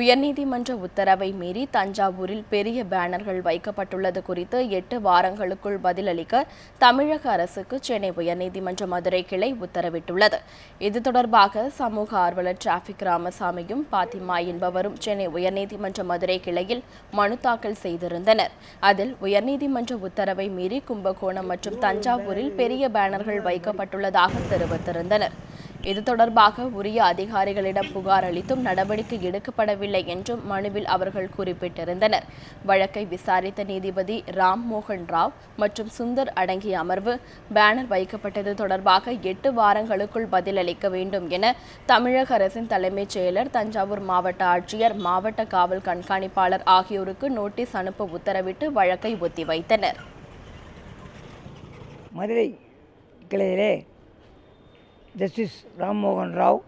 உயர்நீதிமன்ற உத்தரவை மீறி தஞ்சாவூரில் பெரிய பேனர்கள் வைக்கப்பட்டுள்ளது குறித்து எட்டு வாரங்களுக்குள் பதிலளிக்க தமிழக அரசுக்கு சென்னை உயர்நீதிமன்ற மதுரை கிளை உத்தரவிட்டுள்ளது. இது தொடர்பாக சமூக ஆர்வலர் டிராபிக் ராமசாமியும் பாத்திமா என்பவரும் சென்னை உயர்நீதிமன்ற மதுரை கிளையில் மனு தாக்கல் செய்திருந்தனர். அதில் உயர்நீதிமன்ற உத்தரவை மீறி கும்பகோணம் மற்றும் தஞ்சாவூரில் பெரிய பேனர்கள் வைக்கப்பட்டுள்ளதாக தெரிவித்திருந்தனர். இது தொடர்பாக உரிய அதிகாரிகளிடம் புகார் அளித்தும் நடவடிக்கை எடுக்கப்படவில்லை என்றும் மனுவில் அவர்கள் குறிப்பிட்டிருந்தனர். வழக்கை விசாரித்த நீதிபதி ராம் மோகன் ராவ் மற்றும் சுந்தர் அடங்கிய அமர்வு பேனர் வைக்கப்பட்டது தொடர்பாக எட்டு வாரங்களுக்குள் பதிலளிக்க வேண்டும் என தமிழக அரசின் தலைமைச் செயலர் தஞ்சாவூர் மாவட்ட ஆட்சியர் மாவட்ட காவல் கண்காணிப்பாளர் ஆகியோருக்கு நோட்டீஸ் அனுப்ப உத்தரவிட்டு வழக்கை ஒத்திவைத்தனர். மதுரை கிளையிலே ஜஸ்டிஸ் ராம்மோகன் ராவ்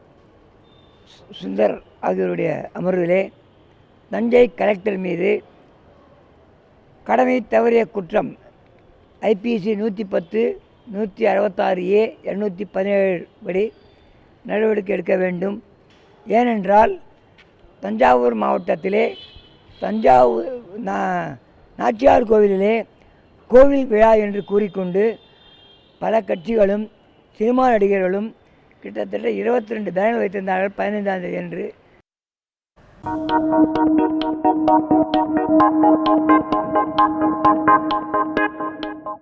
சு- சுந்தர் ஆகியோருடைய அமர்விலே தஞ்சை கலெக்டர் மீது கடமை தவறிய குற்றம் ஐபிசி நூற்றி பத்து நூற்றி அறுபத்தாறு ஏ இரநூத்தி பதினேழு படி நடவடிக்கை எடுக்க வேண்டும். ஏனென்றால் தஞ்சாவூர் மாவட்டத்திலே தஞ்சாவூர் நா நாச்சியார் கோவிலிலே கோவில் விழா என்று கூறிக்கொண்டு பல கட்சிகளும் சினிமா நடிகர்களும் கிட்டத்தட்ட இருபத்தி ரெண்டு பேனர் வைத்திருந்தார்கள் பதினைந்தாம் தேதி அன்று.